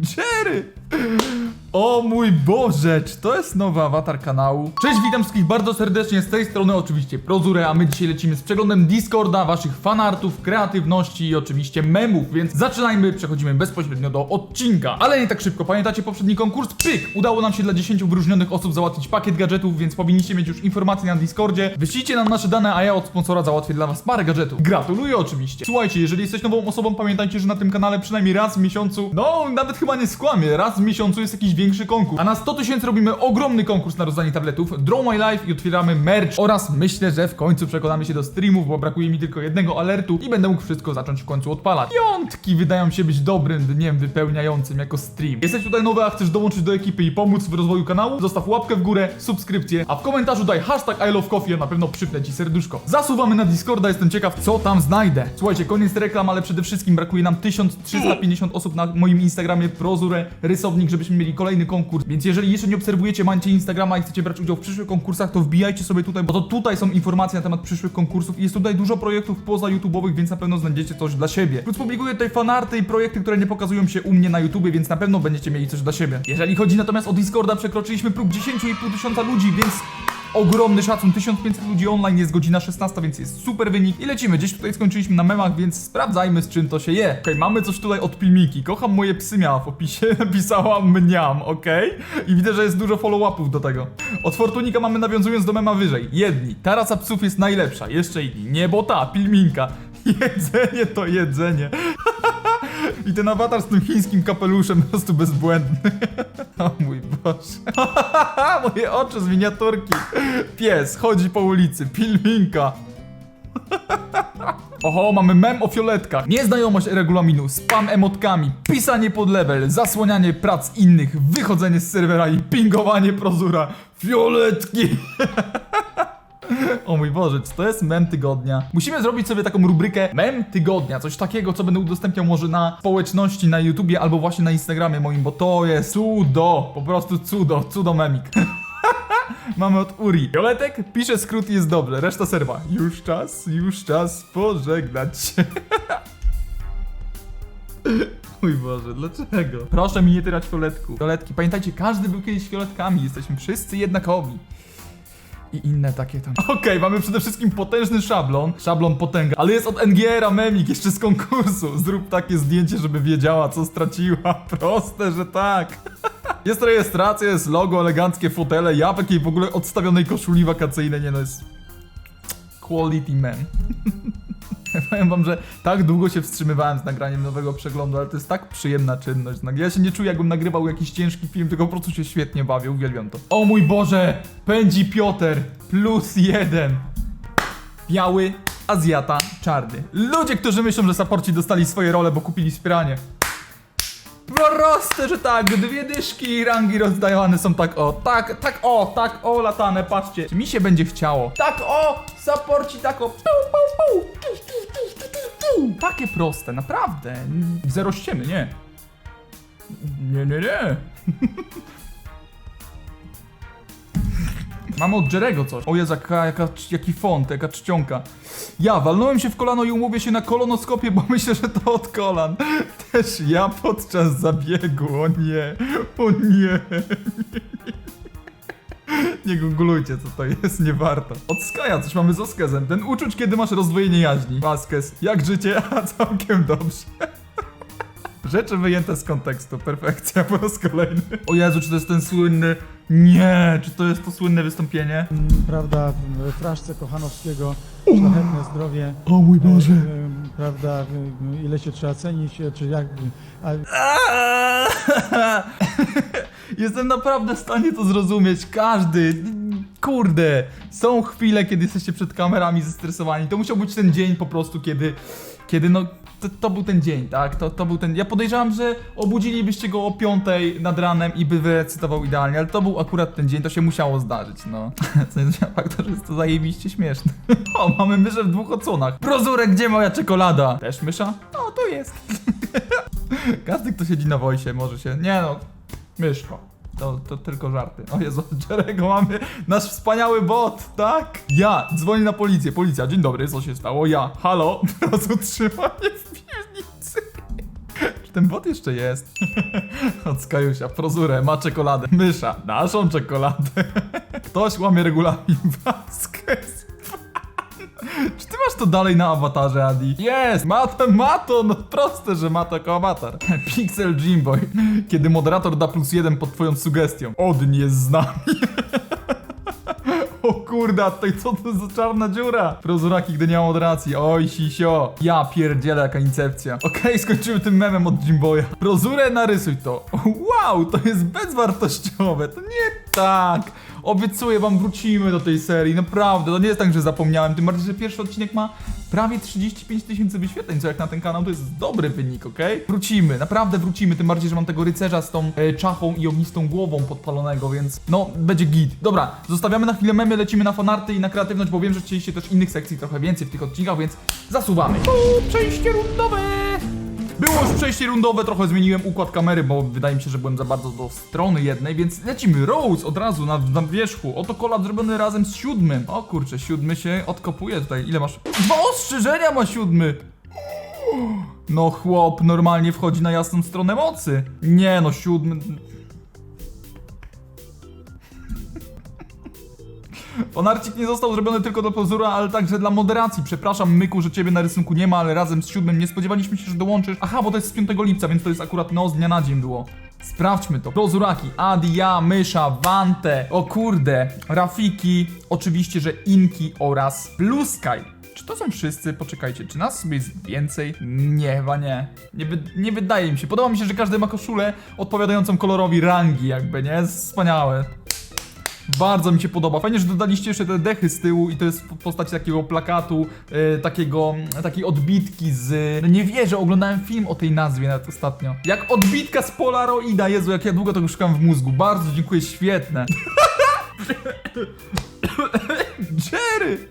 Jerry! O mój Boże, czy to jest nowy awatar kanału? Cześć, witam wszystkich bardzo serdecznie, z tej strony oczywiście Prozure, a my dzisiaj lecimy z przeglądem Discorda, waszych fanartów, kreatywności i oczywiście memów, więc zaczynajmy, przechodzimy bezpośrednio do odcinka. Ale nie tak szybko, pamiętacie poprzedni konkurs? Pyk! Udało nam się dla 10 wyróżnionych osób załatwić pakiet gadżetów, więc powinniście mieć już informacje na Discordzie. Wyślijcie nam nasze dane, a ja od sponsora załatwię dla was parę gadżetów. Gratuluję oczywiście. Słuchajcie, jeżeli jesteś nową osobą, pamiętajcie, że na tym kanale przynajmniej raz w miesiącu, no nawet chyba nie skłamię, raz w miesiącu jest jakiś większy konkurs. A na 100 tysięcy robimy ogromny konkurs na rozdanie tabletów, Draw My Life i otwieramy merch. Oraz myślę, że w końcu przekonamy się do streamów, bo brakuje mi tylko jednego alertu i będę mógł wszystko zacząć w końcu odpalać. Piątki wydają się być dobrym dniem wypełniającym jako stream. Jesteś tutaj nowy, a chcesz dołączyć do ekipy i pomóc w rozwoju kanału? Zostaw łapkę w górę, subskrypcję, a w komentarzu daj hashtag I love coffee, a na pewno przypnę ci serduszko. Zasuwamy na Discorda, jestem ciekaw, co tam znajdę. Słuchajcie, koniec reklam, ale przede wszystkim brakuje nam 1350 osób na moim Instagramie Prozure Rysownik, żebyśmy mieli kolejny konkurs. Więc jeżeli jeszcze nie obserwujecie, macie Instagrama i chcecie brać udział w przyszłych konkursach, to wbijajcie sobie tutaj, bo to tutaj są informacje na temat przyszłych konkursów i jest tutaj dużo projektów poza YouTube'owych, więc na pewno znajdziecie coś dla siebie. Plus publikuję tutaj fanarty i projekty, które nie pokazują się u mnie na YouTubie, więc na pewno będziecie mieli coś dla siebie. Jeżeli chodzi natomiast o Discorda, przekroczyliśmy próg 10,5 tysiąca ludzi, więc Ogromny szacun, 1500 ludzi online, jest godzina 16, więc jest super wynik. I lecimy, gdzieś tutaj skończyliśmy na memach, więc sprawdzajmy z czym to się je. Okej, mamy coś tutaj od Pilmiki. Kocham moje psy miała w opisie, napisała mniam, okej? I widzę, że jest dużo follow-upów do tego. Od Fortunika mamy nawiązując do mema wyżej. Jedni, ta raca psów jest najlepsza, jeszcze inni. Nie, bo ta, Pilminka. Jedzenie to jedzenie. I ten awatar z tym chińskim kapeluszem po prostu bezbłędny. O mój Boże. Moje oczy z miniaturki. Pies chodzi po ulicy. Pilminka. Oho, mamy mem o fioletkach. Nieznajomość regulaminu, spam emotkami, pisanie pod level, zasłanianie prac innych, wychodzenie z serwera i pingowanie prozura. Fioletki! O mój Boże, czy to jest mem tygodnia? Musimy zrobić sobie taką rubrykę mem tygodnia, coś takiego, co będę udostępniał może na społeczności, na YouTubie albo właśnie na Instagramie moim, bo to jest cudo, po prostu cudo, cudo memik. Mamy od Uri. Violetek pisze skrót i jest dobrze, reszta serwa. Już czas, już czas pożegnać się. Mój Boże, dlaczego? Proszę mi nie tyrać fioletku. Fioletki, pamiętajcie, każdy był kiedyś fioletkami, jesteśmy wszyscy jednakowi i inne takie tam. Okej, mamy przede wszystkim potężny szablon, szablon potęga, ale jest od NGR-a memik jeszcze z konkursu. Zrób takie zdjęcie, żeby wiedziała, co straciła. Proste, że tak. Jest rejestracja, jest logo, eleganckie fotele, ja w jakiej w ogóle odstawionej koszuli wakacyjnej, nie no jest... Quality man. Powiem wam, że tak długo się wstrzymywałem z nagraniem nowego przeglądu, ale to jest tak przyjemna czynność. Ja się nie czuję, jakbym nagrywał jakiś ciężki film, tylko po prostu się świetnie bawię, uwielbiam to. O mój Boże! Pędzi Piotr! Plus jeden! Biały, Azjata, czarny. Ludzie, którzy myślą, że saporci dostali swoje role, bo kupili wspieranie. Proste, że tak, dwie dyszki i rangi rozdajane są tak o, tak, tak o, tak o latane, patrzcie, mi się będzie chciało. Tak o, saporci tak o. Takie proste, naprawdę, mm, zero ściemy, nie. Nie, nie, nie. Mamy od Jerego coś. O Jezu, jaka, jaka, jaki font, jaka czcionka. Ja walnąłem się w kolano i umówię się na kolonoskopię, bo myślę, że to od kolan. Też ja podczas zabiegu, o nie, o nie. Nie googlujcie, co to jest, nie warto. Od Skaja coś mamy z Oskezem. Ten uczuć, kiedy masz rozdwojenie jaźni. Vasquez, jak życie? A całkiem dobrze. Rzeczy wyjęte z kontekstu, perfekcja po raz kolejny. O Jezu, czy to jest ten słynny... Nie, czy to jest to słynne wystąpienie? Mm, prawda, w fraszce Kochanowskiego, szlachetne zdrowie. O mój e, e, Prawda, ile się trzeba cenić, e, czy jak... A, Jestem naprawdę w stanie to zrozumieć. Każdy. Kurde. Są chwile, kiedy jesteście przed kamerami zestresowani. To musiał być ten dzień po prostu, kiedy. Kiedy no. To, to był ten dzień, tak? To, to był ten. Ja podejrzewam, że obudzilibyście go o 5 nad ranem i by wyrecytował idealnie, ale to był akurat ten dzień, to się musiało zdarzyć, no. Co zmienia faktu, że jest to zajebiście śmieszne. O, mamy myszę w dwóch odsłonach. Prozurek, gdzie moja czekolada? Też mysza? O, tu jest. Każdy, kto siedzi na wojsie, może się. Nie no, myszko. To, to tylko żarty. O Jezu, Jerego mamy nasz wspaniały bot, tak? Ja, dzwonię na policję. Policja, dzień dobry, co się stało? Ja, halo, teraz utrzymanie. Ten bot jeszcze jest. Od Skajusia, prozurę, ma czekoladę. Mysza, naszą czekoladę. Ktoś łamie regulamin Vasquez. Czy ty masz to dalej na awatarze, Adi? Jest! Ma ma to! No proste, że ma to jako awatar. Pixel Jimboy. Kiedy moderator da plus jeden pod twoją sugestią. Odin jest z nami. O kurde, a tutaj co to za czarna dziura? Prozuraki, gdy nie ma moderacji. Oj, sisio. Ja pierdzielę, jaka incepcja. Okej, skończymy tym memem od Jimboya. Prozurę narysuj to. Wow, to jest bezwartościowe. To nie tak. Obiecuję wam, wrócimy do tej serii. Naprawdę, to nie jest tak, że zapomniałem. Tym bardziej, że pierwszy odcinek ma prawie 35 tysięcy wyświetleń, co jak na ten kanał to jest dobry wynik, okej? Wrócimy, naprawdę wrócimy. Tym bardziej, że mam tego rycerza z tą e, czachą i ognistą głową podpalonego, więc no, będzie git. Dobra, zostawiamy na chwilę memy, lecimy na fanarty i na kreatywność, bo wiem, że chcieliście też innych sekcji trochę więcej w tych odcinkach, więc zasuwamy. O, przejście rundowe! Było już przejście rundowe, trochę zmieniłem układ kamery, bo wydaje mi się, że byłem za bardzo do strony jednej, więc lecimy. Rose od razu na, na wierzchu. Oto kolab zrobiony razem z siódmym. O kurczę, siódmy się odkopuje tutaj. Ile masz? Dwa ostrzeżenia ma siódmy! No chłop normalnie wchodzi na jasną stronę mocy. Nie no, siódmy... Fonarcik nie został zrobiony tylko do pozora, ale także dla moderacji. Przepraszam, Myku, że ciebie na rysunku nie ma, ale razem z siódmym nie spodziewaliśmy się, że dołączysz. Aha, bo to jest z 5 lipca, więc to jest akurat no z dnia na dzień było. Sprawdźmy to. Prozuraki, Adi, ja, Mysza, Wante, o kurde, Rafiki, oczywiście, że Inki oraz Sky. Czy to są wszyscy? Poczekajcie, czy nas sobie jest więcej? Nie, chyba nie. Nie, wy, nie wydaje mi się. Podoba mi się, że każdy ma koszulę odpowiadającą kolorowi rangi, jakby, nie? Wspaniałe. Bardzo mi się podoba. Fajnie, że dodaliście jeszcze te dechy z tyłu i to jest w postaci takiego plakatu, e, takiego, takiej odbitki z... No nie wierzę, oglądałem film o tej nazwie nawet ostatnio. Jak odbitka z Polaroida, Jezu, jak ja długo tego szukam w mózgu. Bardzo dziękuję, świetne. Jerry!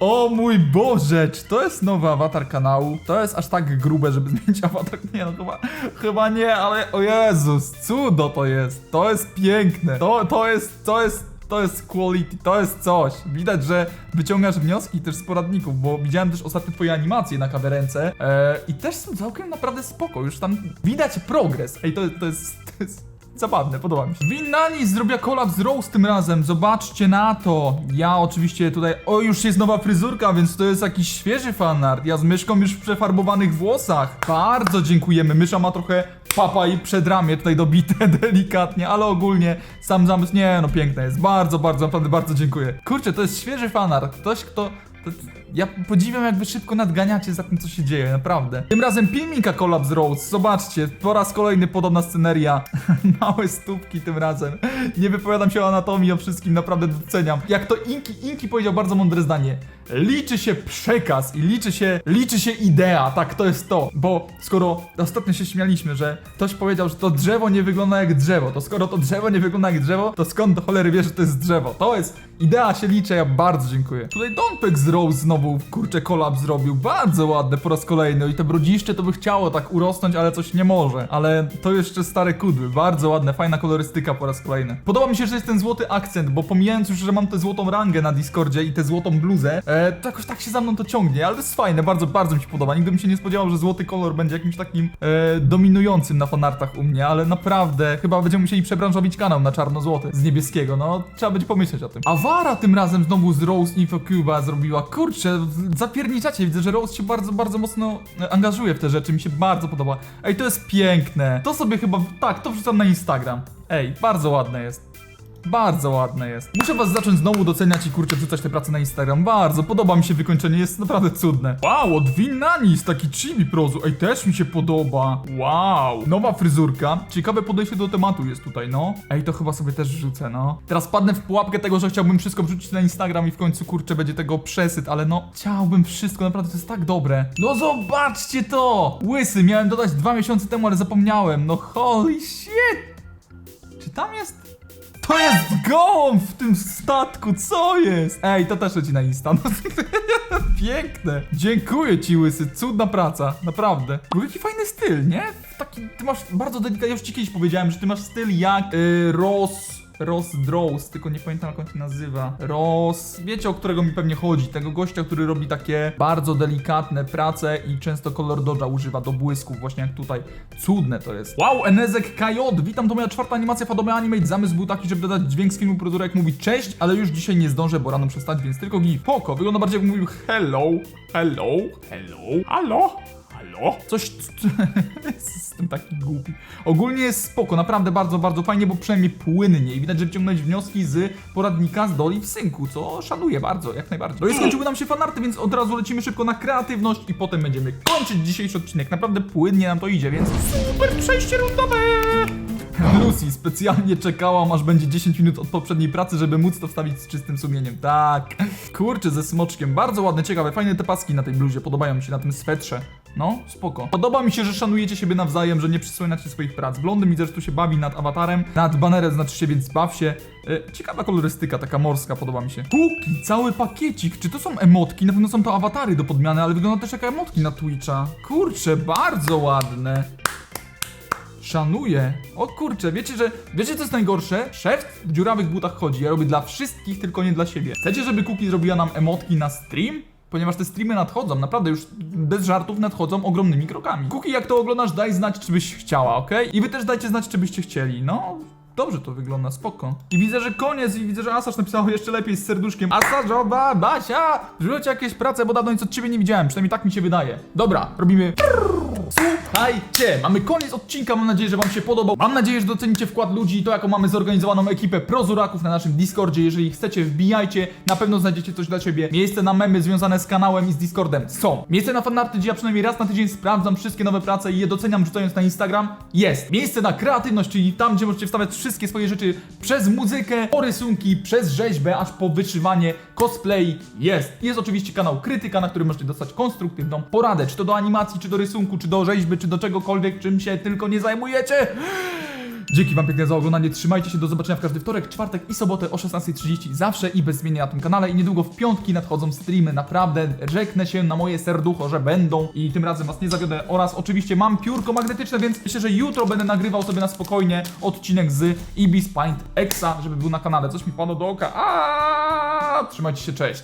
O mój Boże, czy to jest nowy awatar kanału? To jest aż tak grube, żeby zmienić awatar? Nie no, chyba, chyba nie, ale o Jezus, cudo to jest. To jest piękne. To, to jest, to jest, to jest quality, to jest coś. Widać, że wyciągasz wnioski też z poradników, bo widziałem też ostatnio twoje animacje na kamerence e, i też są całkiem naprawdę spoko. Już tam widać progres. Ej, to, to jest... To jest Zabawne, podoba mi się. Winnani zrobiła kolab z Rose tym razem, zobaczcie na to. Ja oczywiście tutaj, o już jest nowa fryzurka, więc to jest jakiś świeży fanart. Ja z myszką już w przefarbowanych włosach. Bardzo dziękujemy, mysza ma trochę papa i przedramię tutaj dobite delikatnie, ale ogólnie sam zamysł, nie no piękne jest. Bardzo, bardzo, naprawdę bardzo dziękuję. Kurczę, to jest świeży fanart. Ktoś, kto... To, ja podziwiam, jak wy szybko nadganiacie za tym, co się dzieje, naprawdę. Tym razem Pilmika collab z Rose. Zobaczcie, po raz kolejny podobna sceneria. Małe stópki tym razem. Nie wypowiadam się o anatomii, o wszystkim, naprawdę doceniam. Jak to Inki, Inki powiedział bardzo mądre zdanie. Liczy się przekaz i liczy się, liczy się idea, tak, to jest to. Bo skoro ostatnio się śmialiśmy, że ktoś powiedział, że to drzewo nie wygląda jak drzewo, to skoro to drzewo nie wygląda jak drzewo, to skąd do cholery wiesz, że to jest drzewo? To jest, idea się liczy, ja bardzo dziękuję. Tutaj Donpek z Rose znowu, kurczę, kolab zrobił, bardzo ładne po raz kolejny i te brodziszcze to by chciało tak urosnąć, ale coś nie może. Ale to jeszcze stare kudły, bardzo ładne, fajna kolorystyka po raz kolejny. Podoba mi się, że jest ten złoty akcent, bo pomijając już, że mam tę złotą rangę na Discordzie i tę złotą bluzę, e, to jakoś tak się za mną to ciągnie, ale to jest fajne, bardzo, bardzo mi się podoba. Nigdy bym się nie spodziewał, że złoty kolor będzie jakimś takim e, dominującym na fanartach u mnie, ale naprawdę, chyba będziemy musieli przebranżowić kanał na czarno-złoty z niebieskiego, no trzeba będzie pomyśleć o tym. Awara tym razem znowu z Rose Infocuba zrobiła, kurczę, zapierniczacie, widzę, że Rose się bardzo, bardzo mocno e, angażuje w te rzeczy, mi się bardzo podoba. Ej, to jest piękne, to sobie chyba, tak, to wrzucam na Instagram. Ej, bardzo ładne jest. Bardzo ładne jest. Muszę was zacząć znowu doceniać i kurczę wrzucać te prace na Instagram. Bardzo, podoba mi się wykończenie, jest naprawdę cudne. Wow, od Winnanis, taki chibi prozu. Ej, też mi się podoba. Wow. Nowa fryzurka. Ciekawe podejście do tematu jest tutaj, no. Ej, to chyba sobie też wrzucę, no. Teraz padnę w pułapkę tego, że chciałbym wszystko wrzucić na Instagram i w końcu kurczę będzie tego przesyt, ale no, chciałbym wszystko, naprawdę to jest tak dobre. No zobaczcie to! Łysy, miałem dodać dwa miesiące temu, ale zapomniałem. No holy shit! Czy tam jest... To jest gołąb w tym statku, co jest? Ej, to też leci na Insta. No, piękne. Dziękuję ci, Łysy, cudna praca, naprawdę. Ogóle jaki fajny styl, nie? Taki, ty masz bardzo delikatny, ja już ci kiedyś powiedziałem, że ty masz styl jak yy, Ross... Ross Draws, tylko nie pamiętam jak on się nazywa. Ross, wiecie o którego mi pewnie chodzi, tego gościa, który robi takie bardzo delikatne prace i często kolor dodge'a używa do błysków, właśnie jak tutaj. Cudne to jest. Wow, Enezek KJ, witam, to moja czwarta animacja Fadome Animate. Zamysł był taki, żeby dodać dźwięk z filmu Prozura jak mówi cześć, ale już dzisiaj nie zdążę, bo rano przestać, więc tylko gif. Poko, wygląda bardziej jak mówił hello, hello, hello, halo. Halo? Coś z tym taki głupi. Ogólnie jest spoko, naprawdę bardzo, bardzo fajnie, bo przynajmniej płynnie i widać, że wyciągnąć wnioski z poradnika z Doli w synku, co szanuję bardzo, jak najbardziej. No i skończyły nam się fanarty, więc od razu lecimy szybko na kreatywność i potem będziemy kończyć dzisiejszy odcinek. Naprawdę płynnie nam to idzie, więc super przejście rundowe! Lucy, specjalnie czekałam, aż będzie 10 minut od poprzedniej pracy, żeby móc to wstawić z czystym sumieniem. Tak. Kurczę, ze smoczkiem. Bardzo ładne, ciekawe, fajne te paski na tej bluzie. Podobają mi się na tym swetrze. No, spoko. Podoba mi się, że szanujecie siebie nawzajem, że nie przysłaniacie swoich prac. Blondy że tu się bawi nad awatarem, nad banerem znaczy się, więc baw się. E, ciekawa kolorystyka, taka morska, podoba mi się. Kuki, cały pakiecik. Czy to są emotki? Na pewno są to awatary do podmiany, ale wygląda też jak emotki na Twitcha. Kurczę, bardzo ładne. Szanuję. O kurczę, wiecie, że. Wiecie, co jest najgorsze? Szef w dziurawych butach chodzi. Ja robię dla wszystkich, tylko nie dla siebie. Chcecie, żeby Kuki zrobiła nam emotki na stream? Ponieważ te streamy nadchodzą, naprawdę już bez żartów nadchodzą ogromnymi krokami. Kuki, jak to oglądasz, daj znać, czy byś chciała, ok? I wy też dajcie znać, czy byście chcieli. No, Dobrze to wygląda, spoko. I widzę, że koniec i widzę, że Asasz napisał jeszcze lepiej z serduszkiem. Asaszowa, Basia! Wrzuć jakieś prace, bo dawno nic od ciebie nie widziałem. Przynajmniej tak mi się wydaje. Dobra, robimy... Słuchajcie, mamy koniec odcinka, mam nadzieję, że wam się podobał. Mam nadzieję, że docenicie wkład ludzi i to, jaką mamy zorganizowaną ekipę prozuraków na naszym Discordzie. Jeżeli chcecie, wbijajcie, na pewno znajdziecie coś dla siebie. Miejsce na memy związane z kanałem i z Discordem są. Miejsce na fanarty, gdzie ja przynajmniej raz na tydzień sprawdzam wszystkie nowe prace i je doceniam, rzucając na Instagram. Jest. Miejsce na kreatywność, czyli tam, gdzie możecie wstawiać wszystkie swoje rzeczy przez muzykę, po rysunki, przez rzeźbę, aż po wyszywanie, cosplay. Jest. Jest oczywiście kanał Krytyka, na którym możecie dostać konstruktywną poradę, czy to do animacji, czy do rysunku, czy do rzeźby, czy do czegokolwiek, czym się tylko nie zajmujecie. Dzięki wam pięknie za oglądanie, trzymajcie się, do zobaczenia w każdy wtorek, czwartek i sobotę o 16.30 zawsze i bez zmienia na tym kanale. I niedługo w piątki nadchodzą streamy, naprawdę rzeknę się na moje serducho, że będą. I tym razem was nie zawiodę. Oraz oczywiście mam piórko magnetyczne, więc myślę, że jutro będę nagrywał sobie na spokojnie odcinek z Ibis Paint Exa, żeby był na kanale, coś mi padło do oka, Aaaa! trzymajcie się, cześć!